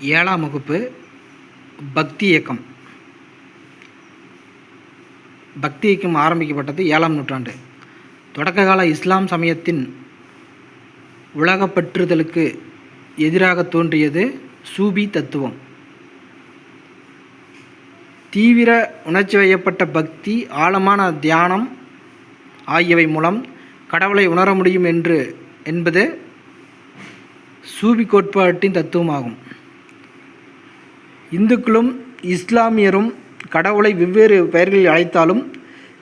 ஏழாம் வகுப்பு பக்தி இயக்கம். பக்தி இயக்கம் ஆரம்பிக்கப்பட்டது ஏழாம் நூற்றாண்டு. தொடக்ககால இஸ்லாம் சமயத்தின் உலகப்பற்றுதலுக்கு எதிராக தோன்றியது சூபி தத்துவம். தீவிர உணர்ச்சி வயப்பட்ட பக்தி ஆழமான தியானம் ஆகியவை மூலம் கடவுளை உணர முடியும் என்று என்பது சூபி கோட்பாட்டின் தத்துவமாகும். இந்துக்களும் இஸ்லாமியரும் கடவுளை வெவ்வேறு பெயர்களில் அழைத்தாலும்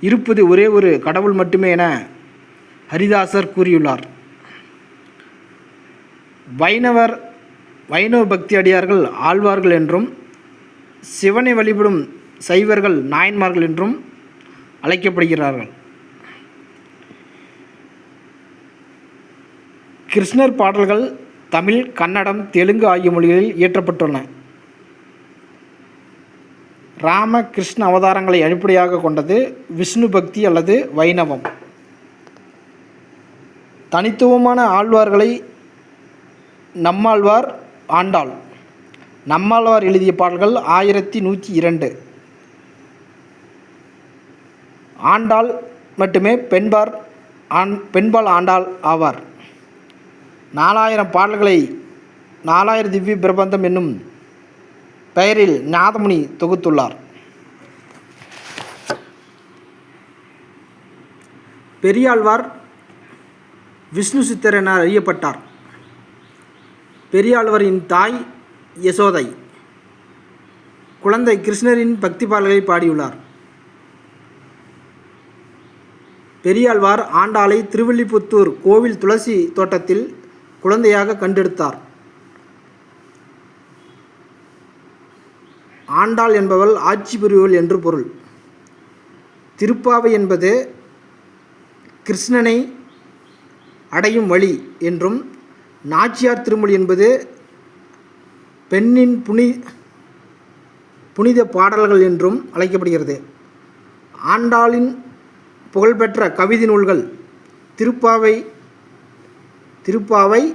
இருப்பது ஒரே ஒரு கடவுள் மட்டுமே என ஹரிதாசர் கூறியுள்ளார். வைணவர் வைணவ பக்தி அடியார்கள் ஆழ்வார்கள் என்றும் சிவனை வழிபடும் சைவர்கள் நாயன்மார்கள் என்றும் அழைக்கப்படுகிறார்கள். கிருஷ்ணர் பாடல்கள் தமிழ் கன்னடம் தெலுங்கு ஆகிய மொழிகளில் இயற்றப்பட்டுள்ளன. ராம கிருஷ்ண அவதாரங்களை அடிப்படையாக கொண்டது விஷ்ணு பக்தி அல்லது வைணவம். தனித்துவமான ஆழ்வார்களை நம்மாழ்வார் ஆண்டாள். நம்மாழ்வார் எழுதிய பாடல்கள் ஆயிரத்தி நூற்றி இரண்டு. ஆண்டாள் மட்டுமே பெண்பார் ஆண் பெண்பால் ஆண்டாள் ஆவார். நாலாயிரம் பாடல்களை நாலாயிரம் திவ்ய பிரபந்தம் என்னும் பெயரில் நாதமுனி தொகுத்துள்ளார். பெரியாழ்வார் விஷ்ணு சித்தர் என அறியப்பட்டார். பெரியாழ்வரின் தாய் யசோதை. குழந்தை கிருஷ்ணரின் பக்தி பாடல்களை பாடியுள்ளார். பெரியாழ்வார் ஆண்டாளை திருவில்லிபுத்தூர் கோவில் துளசி தோட்டத்தில் குழந்தையாக கண்டெடுத்தார். ஆண்டாள் என்பவள் ஆட்சி புரிவள் என்று பொருள். திருப்பாவை என்பது கிருஷ்ணனை அடையும் வழி என்றும் நாச்சியார் திருமொழி என்பது பெண்ணின் புனி புனித பாடல்கள் என்றும் அழைக்கப்படுகிறது. ஆண்டாளின் புகழ்பெற்ற கவிதை நூல்கள் திருப்பாவை திருப்பாவை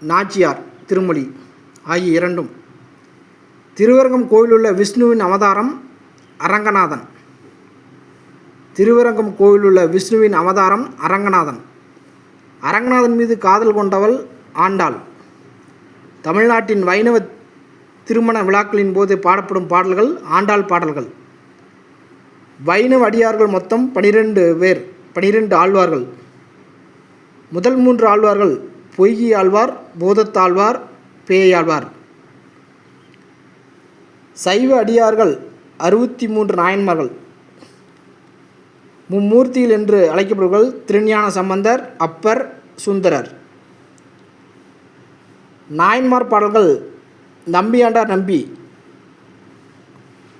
நாச்சியார் திருமொழி ஆகிய இரண்டும். திருவரங்கம் கோயிலுள்ள விஷ்ணுவின் அவதாரம் அரங்கநாதன். திருவரங்கம் கோயிலுள்ள விஷ்ணுவின் அவதாரம் அரங்கநாதன். அரங்கநாதன் மீது காதல் கொண்டவள் ஆண்டாள். தமிழ்நாட்டின் வைணவ திருமண விழாக்களின் போது பாடப்படும் பாடல்கள் ஆண்டாள் பாடல்கள். வைணவ அடியார்கள் மொத்தம் பனிரெண்டு பேர் பனிரெண்டு ஆழ்வார்கள். முதல் மூன்று ஆழ்வார்கள் பொய்கி ஆழ்வார் போதத்தாழ்வார் பேயாழ்வார். சைவ அடியார்கள் அறுபத்தி மூன்று நாயன்மார்கள். மும்மூர்த்திகள் என்று அழைக்கப்படுபவர்கள் திருஞான சம்பந்தர் அப்பர் சுந்தரர். நாயன்மார் பாடல்கள் நம்பியாண்டார் நம்பி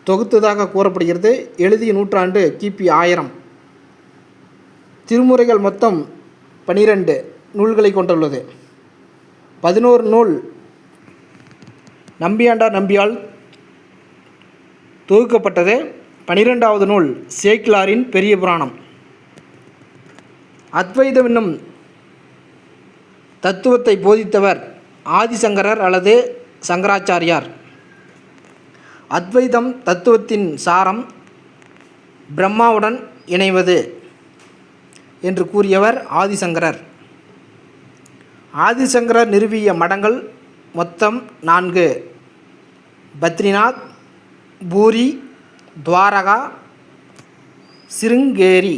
தொகுத்ததாக கூறப்படுகிறது. எழுதிய நூற்றாண்டு கிபி ஆயிரம். திருமுறைகள் மொத்தம் பனிரெண்டு நூல்களை கொண்டுள்ளது. பதினோரு நூல் நம்பியாண்டார் நம்பியால் தொகுக்கப்பட்டது பனிரெண்டாவது நூல் சேக்கிலாரின் பெரிய புராணம். அத்வைதம் என்னும் தத்துவத்தை போதித்தவர் ஆதிசங்கரர் அல்லது சங்கராச்சாரியார். அத்வைதம் தத்துவத்தின் சாரம் பிரம்மாவுடன் இணைவது என்று கூறியவர் ஆதிசங்கரர். ஆதிசங்கரர் நிறுவிய மடங்கள் மொத்தம் நான்கு. பத்ரிநாத் பூரி துவாரகா சிருங்கேரி.